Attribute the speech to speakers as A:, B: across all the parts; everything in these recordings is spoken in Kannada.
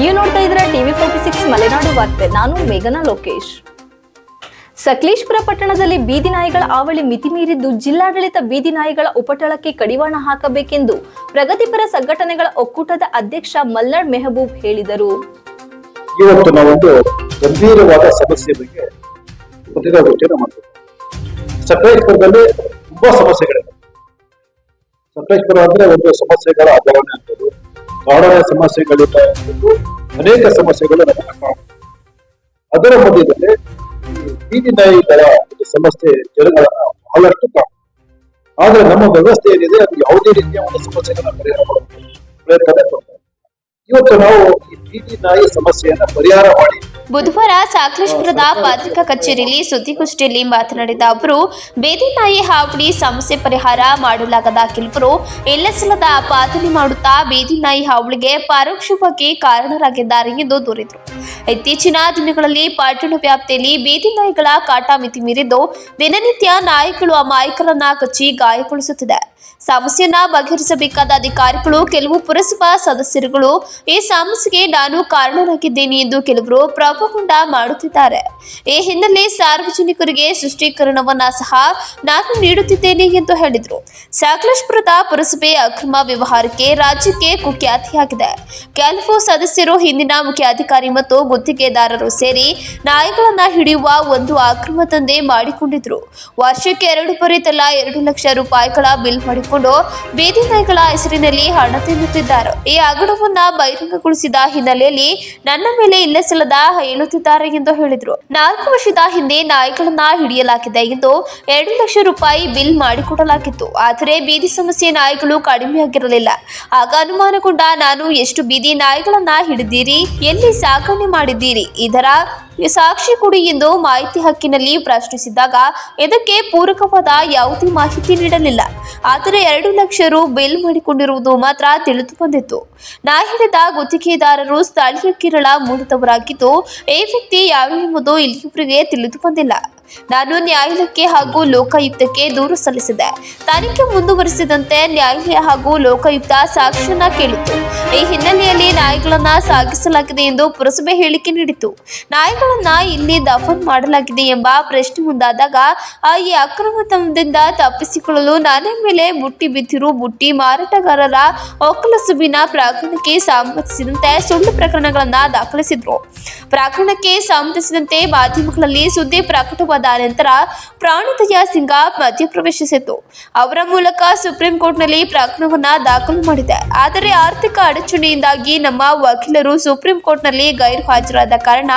A: ನೀವು ನೋಡ್ತಾ ಇದ್ರ ಟಿವಿ ಫೋರ್ಟಿ ಸಿಕ್ಸ್ ಮಲೆನಾಡು ವಾರ್ತೆ. ನಾನು ಮೇಘನಾ ಲೋಕೇಶ್. ಸಕಲೇಶ್ಪುರ ಪಟ್ಟಣದಲ್ಲಿ ಬೀದಿ ನಾಯಿಗಳ ಆವಳಿ ಮಿತಿ ಮೀರಿದ್ದು ಜಿಲ್ಲಾಡಳಿತ ಬೀದಿ ನಾಯಿಗಳ ಉಪಟಳಕ್ಕೆ ಕಡಿವಾಣ ಹಾಕಬೇಕೆಂದು ಪ್ರಗತಿಪರ ಸಂಘಟನೆಗಳ ಒಕ್ಕೂಟದ ಅಧ್ಯಕ್ಷ ಮಲ್ನಾಡ್ ಮೆಹಬೂಬ್ ಹೇಳಿದರು.
B: ಇವತ್ತು ನಾವೊಂದು ಗಂಭೀರವಾದ ಸಮಸ್ಯೆ ಬಗ್ಗೆ ಮಾಡ್ತೀವಿ. ಸಕಲೇಶ್ಪುರದಲ್ಲಿ ತುಂಬಾ ಸಮಸ್ಯೆಗಳಿವೆ. ಸಕಲೇಶ್ಪುರ ಅಂದ್ರೆ ಒಂದು ಸಮಸ್ಯೆಗಳ ಆಚರಣೆ ಆಗ್ತದೆ ಕಾಡನ ಸಮಸ್ಯೆಗಳು ಅನೇಕ ಸಮಸ್ಯೆಗಳು ನಮಗೆ ಅದರ ಮಧ್ಯದಲ್ಲಿ ಬೀದಿ ನಾಯಿಗಳ ಒಂದು ಸಮಸ್ಯೆ ಜನಗಳನ್ನ ಬಹಳಷ್ಟು ಆದ್ರೆ ನಮ್ಮ ವ್ಯವಸ್ಥೆ ಏನಿದೆ, ಅದು ಯಾವುದೇ ರೀತಿಯ ಒಂದು ಸಮಸ್ಯೆಗಳನ್ನ ಪರಿಹಾರ ಮಾಡುವಂತ ಪ್ರಯತ್ನ ಇವತ್ತು ನಾವು ಈ ಬೀದಿ ನಾಯಿ ಸಮಸ್ಯೆಯನ್ನ ಪರಿಹಾರ ಮಾಡಿ
C: ಬುಧವಾರ ಸಾಕಲೇಶ್ಪುರದ ಪತ್ರಿಕಾ ಕಚೇರಿಯಲ್ಲಿ ಸುದ್ದಿಗೋಷ್ಠಿಯಲ್ಲಿ ಮಾತನಾಡಿದ ಅವರು, ಬೇದಿ ನಾಯಿ ಹಾವಳಿ ಸಮಸ್ಯೆ ಪರಿಹಾರ ಮಾಡಲಾಗದ ಕೆಲವರು ಎಲ್ಲಸಲದ ಪಾತನೆ ಮಾಡುತ್ತಾ ಬೇದಿ ನಾಯಿ ಹಾವಳಿಗೆ ಪರೋಕ್ಷವಾಗಿ ಕಾರಣರಾಗಿದ್ದಾರೆ ಎಂದು ದೂರಿದರು. ಇತ್ತೀಚಿನ ದಿನಗಳಲ್ಲಿ ಪಟ್ಟಣ ವ್ಯಾಪ್ತಿಯಲ್ಲಿ ಬೇದಿ ನಾಯಿಗಳ ಕಾಟ ಮಿತಿ ಮೀರಿದ್ದು ದಿನನಿತ್ಯ ನಾಯಿಗಳು ಅಮಾಯಕರನ್ನ ಕಚ್ಚಿ ಗಾಯಗೊಳಿಸುತ್ತಿದೆ. ಸಮಸ್ಯೆಯನ್ನ ಬಗೆಹರಿಸಬೇಕಾದ ಅಧಿಕಾರಿಗಳು, ಕೆಲವು ಪುರಸಭಾ ಸದಸ್ಯರುಗಳು, ಈ ಸಮಸ್ಯೆಗೆ ನಾನು ಕಾರಣರಾಗಿದ್ದೇನೆ ಎಂದು ಕೆಲವರು ಪ್ರಪಗೊಂಡ ಮಾಡುತ್ತಿದ್ದಾರೆ. ಈ ಹಿನ್ನೆಲೆ ಸಾರ್ವಜನಿಕರಿಗೆ ಸೃಷ್ಟೀಕರಣವನ್ನ ಸಹ ನಾನು ನೀಡುತ್ತಿದ್ದೇನೆ ಎಂದು ಹೇಳಿದರು. ಸಕಲೇಶ್ಪುರದ ಪುರಸಭೆ ಅಕ್ರಮ ವ್ಯವಹಾರಕ್ಕೆ ರಾಜ್ಯಕ್ಕೆ ಕುಖ್ಯಾತಿಯಾಗಿದೆ. ಕೆಲವು ಸದಸ್ಯರು, ಹಿಂದಿನ ಮುಖ್ಯಾಧಿಕಾರಿ ಮತ್ತು ಗುತ್ತಿಗೆದಾರರು ಸೇರಿ ನಾಯಿಗಳನ್ನ ಹಿಡಿಯುವ ಒಂದು ಅಕ್ರಮ ದಂಧೆ ಮಾಡಿಕೊಂಡಿದ್ರು. ವರ್ಷಕ್ಕೆ ಎರಡು ಪರಿ ತಲಾ ಎರಡು ಲಕ್ಷ ರೂಪಾಯಿಗಳ ಬಿಲ್ ಮಾಡಿಕೊಂಡು ಬೀದಿ ನಾಯಿಗಳ ಹೆಸರಿನಲ್ಲಿ ಹಣ ತಿನ್ನುತ್ತಿದ್ದಾರೆ. ಈ ಹಗಡವನ್ನ ಬಹಿರಂಗಗೊಳಿಸಿದ ಹಿನ್ನೆಲೆಯಲ್ಲಿ ನನ್ನ ಮೇಲೆ ಇಲ್ಲೇ ಸಲದ ಹೇಳುತ್ತಿದ್ದಾರೆ ಎಂದು ಹೇಳಿದರು. ನಾಲ್ಕು ವರ್ಷದ ಹಿಂದೆ ನಾಯಿಗಳನ್ನ ಹಿಡಿಯಲಾಗಿದೆ ಎಂದು ಎರಡು ಲಕ್ಷ ರೂಪಾಯಿ ಬಿಲ್ ಮಾಡಿಕೊಡಲಾಗಿತ್ತು. ಆದರೆ ಬೀದಿ ಸಮಸ್ಯೆ ನಾಯಿಗಳು ಕಡಿಮೆಯಾಗಿರಲಿಲ್ಲ. ಆಗ ಅನುಮಾನಗೊಂಡ ನಾನು, ಎಷ್ಟು ಬೀದಿ ನಾಯಿಗಳನ್ನ ಹಿಡಿದಿರಿ? ಎಲ್ಲಿ ಸಾಕಣೆ ಮಾಡಿದ್ದೀರಿ? ಇದರ ಸಾಕ್ಷಿ ಕೊಡಿ ಎಂದು ಮಾಹಿತಿ ಹಕ್ಕಿನಲ್ಲಿ ಪ್ರಶ್ನಿಸಿದಾಗ ಇದಕ್ಕೆ ಪೂರಕವಾದ ಯಾವುದೇ ಮಾಹಿತಿ ನೀಡಲಿಲ್ಲ. ಆದರೆ ಎರಡು ಲಕ್ಷ ರು ಬಿಲ್ ಮಾಡಿಕೊಂಡಿರುವುದು ಮಾತ್ರ ತಿಳಿದು ಬಂದಿತ್ತು. ನಾ ಹಿಡಿದ ಗುತ್ತಿಗೆದಾರರು ಸ್ಥಳೀಯ ಕೇರಳ ಮೂಲದವರಾಗಿದ್ದು, ಈ ವ್ಯಕ್ತಿ ಯಾರು ಎಂಬುದು ಇಲ್ಲಿಯವರೆಗೆ ತಿಳಿದು ಬಂದಿಲ್ಲ. ನಾನು ನ್ಯಾಯಾಲಯಕ್ಕೆ ಹಾಗೂ ಲೋಕಾಯುಕ್ತಕ್ಕೆ ದೂರು ಸಲ್ಲಿಸಿದೆ. ತನಿಖೆ ಮುಂದುವರಿಸಿದಂತೆ ನ್ಯಾಯಾಲಯ ಹಾಗೂ ಲೋಕಾಯುಕ್ತ ಸಾಕ್ಷ್ಯನ ಕೇಳಿತು ಈ ಹಿನ್ನೆಲೆಯಲ್ಲಿ ನಾಯಿಗಳನ್ನ ಸಾಗಿಸಲಾಗಿದೆ ಎಂದು ಪುರಸಭೆ ಹೇಳಿಕೆ ನೀಡಿತು ನಾಯಿಗಳನ್ನ ಇಲ್ಲಿ ದಫನ್ ಮಾಡಲಾಗಿದೆ ಎಂಬ ಪ್ರಶ್ನೆ ಮುಂದಾದಾಗ, ಆ ಈ ಅಕ್ರಮದಿಂದ ತಪ್ಪಿಸಿಕೊಳ್ಳಲು ನಾನೇ ಮೇಲೆ ಬುಟ್ಟಿ ಬಿದ್ದಿರು ಬುಟ್ಟಿ ಮಾರಾಟಗಾರರ ಒಕ್ಕಲಸುಬಿನ ಪ್ರಕರಣಕ್ಕೆ ಸಂಬಂಧಿಸಿದಂತೆ ಸುಳ್ಳು ಪ್ರಕರಣಗಳನ್ನ ದಾಖಲಿಸಿದ್ರು. ಪ್ರಕರಣಕ್ಕೆ ಸಂಬಂಧಿಸಿದಂತೆ ಮಾಧ್ಯಮಗಳಲ್ಲಿ ಸುದ್ದಿ ಪ್ರಕಟವಾದ ನಂತರ ಪ್ರಾಣದಯ ಸಿಂಗ ಮಧ್ಯಪ್ರವೇಶಿಸಿತು ಅವರ ಮೂಲಕ ಸುಪ್ರೀಂ ಕೋರ್ಟ್ನಲ್ಲಿ ಪ್ರಕರಣವನ್ನ ದಾಖಲು ಮಾಡಿದೆ. ಆದರೆ ಆರ್ಥಿಕ ಅಡಚಣೆಯಿಂದಾಗಿ ನಮ್ಮ ವಕೀಲರು ಸುಪ್ರೀಂ ಕೋರ್ಟ್ನಲ್ಲಿ ಗೈರು ಹಾಜರಾದ ಕಾರಣ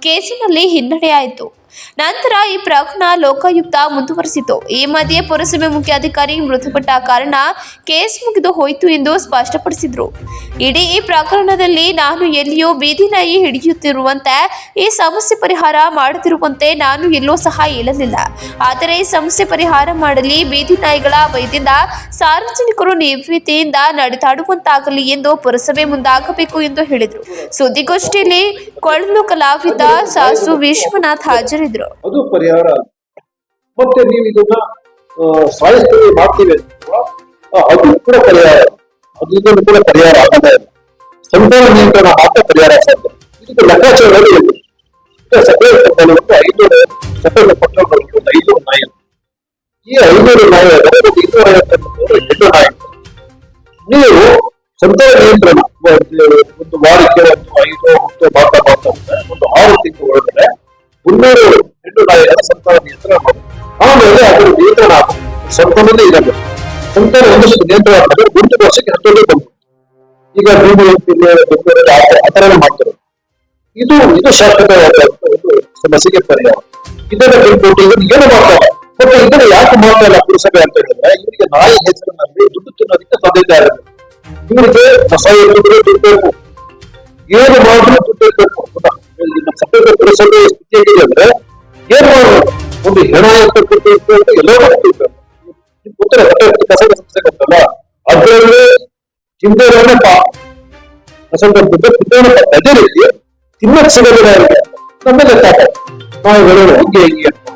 C: ಕೇಸಿನಲ್ಲಿ ಹಿನ್ನಡೆಯಾಯಿತು. ನಂತರ ಈ ಪ್ರಕರಣ ಲೋಕಾಯುಕ್ತ ಮುಂದುವರೆಸಿತು. ಈ ಮಧ್ಯೆ ಪುರಸಭೆ ಮುಖ್ಯಾಧಿಕಾರಿ ಮೃತಪಟ್ಟ ಕಾರಣ ಕೇಸ್ ಮುಗಿದು ಹೋಯಿತು ಎಂದು ಸ್ಪಷ್ಟಪಡಿಸಿದ್ರು. ಇಡೀ ಈ ಪ್ರಕರಣದಲ್ಲಿ ನಾನು ಎಲ್ಲಿಯೋ ಬೀದಿ ನಾಯಿ ಹಿಡಿಯುತ್ತಿರುವಂತೆ ಈ ಸಮಸ್ಯೆ ಪರಿಹಾರ ಮಾಡುತ್ತಿರುವಂತೆ ನಾನು ಎಲ್ಲೋ ಸಹ ಹೇಳಲಿಲ್ಲ. ಆದರೆ ಈ ಸಮಸ್ಯೆ ಪರಿಹಾರ ಮಾಡಲಿ, ಬೀದಿ ನಾಯಿಗಳ ವೈದ್ಯದಿಂದ ಸಾರ್ವಜನಿಕರು ನಿವೃತ್ತಿಯಿಂದ ನಡೆದಾಡುವಂತಾಗಲಿ ಎಂದು ಪುರಸಭೆ ಮುಂದಾಗಬೇಕು ಎಂದು ಹೇಳಿದರು. ಸುದ್ದಿಗೋಷ್ಠಿಯಲ್ಲಿ ಕೊಳಲು ಕಲಾವಿದ ಸಾಸು ವಿಶ್ವನಾಥ್ ಹಾಜರಿದ್ದರು
B: ಅದು ಪರಿಹಾರ. ಮತ್ತೆ ನೀವು ಇದನ್ನ ಸಾಯಿಸ್ತೀವಿ ಮಾಡ್ತೀವಿ ಅದು ಕೂಡ ಪರಿಹಾರ. ಅದು ಇದನ್ನು ಕೂಡ ಪರಿಹಾರ ಆಗದೆ, ಸಂಪೂರ್ಣ ನಿಯಂತ್ರಣ ಮಾತ್ರ ಪರಿಹಾರ ಸಾಧ್ಯ. ಇದಕ್ಕೆ ಲೆಕ್ಕಾಚಾರ ಸಪರೇಟ್ ಒಂದು ಐನೂರು ಸಪರೇಟ್ ಒಂದು ಐನೂರು ನಾಯಿ. ಈ ಐನೂರು ನಾಯಿ ಅದರಲ್ಲಿ ಇನ್ನೂರ ಐವತ್ತೊಂದು ಎಂಟು ನಾಯಿ. ನೀವು ಸಂತಾನ ನಿಯಂತ್ರಣ ಒಂದು ವಾರಕ್ಕೆ ಸಂತಾನ ನಿಯಂತ್ರಣ ಆಮೇಲೆ ಅದರ ನಿಯಂತ್ರಣ ಸಂತಾನನೇ ಇರಬೇಕು ಸಂತಾನ ಒಂದಷ್ಟು ನಿಯಂತ್ರಣ ಒಂದು ವರ್ಷಕ್ಕೆ ಹತ್ತೊಂದು ಬಂತು ಈಗ ಭೂಮಿ ಬೆಂಗಳೂರಲ್ಲಿ ಆ ಮಾಡ್ತಾರೆ ಇದು ಇದು ಶಾಶ್ವತವಾದ ಒಂದು ಸಮಸ್ಯೆಗೆ ಪರಿಹಾರ. ಇದನ್ನ ಬಿಟ್ಬಿಟ್ಟು ಇದನ್ನ ಏನು ಮಾಡ್ತಾರೆ? ಮತ್ತೆ ಇದನ್ನ ಯಾಕೆ ಮಾಡ್ತಾ ಇಲ್ಲ ಪುರಸಭೆ ಅಂತ ಹೇಳಿದ್ರೆ ಇವರಿಗೆ ನಾಯಿ ಹೆಸರಿನಲ್ಲಿ ದುಡ್ಡು ತಿನ್ನೋದಕ್ಕೆ ಸಾಧ್ಯತೆ ಆಗುತ್ತೆ ಇವರಿಗೆ ಹೊಸ ದುಡ್ಡು ಏನು ಮಾಡಿದ್ರು ದುಡ್ಡು ಇರ್ಬೇಕು ಸಭೆ ಪುರಸಭೆ ಸ್ಥಿತಿ ಹೇಗಿದೆ ಅಂದ್ರೆ ಒಂದು ಹೆಣ ಎತ್ತ ದುಡ್ಡು ಇರ್ಬೇಕು ಎಲ್ಲರೂ ದುಡ್ಡು ನಿಮ್ಗೆ ಗೊತ್ತಿಲ್ಲ ಸಪರೇಟ್ ಕಸದ ಸಮಸ್ಯೆ ಗೊತ್ತಲ್ಲ ಅದರಲ್ಲಿ ಚಿಂತೆಗಳನ್ನೇ ಪಾಪ ಕಸದ ದುಡ್ಡು ತಿನ್ನೋಣ ಅದೇ ರೀತಿ ತಿನ್ನಕ್ ಸಿಗೋದಿಲ್ಲ ಅವ್ರಿಗೆ ನಮ್ಮೆಲ್ಲ ಪಾಪ ನಾವು ಹೇಳೋಣ ಹಂಗೆ ಹಿಂಗೆ ಅಂತ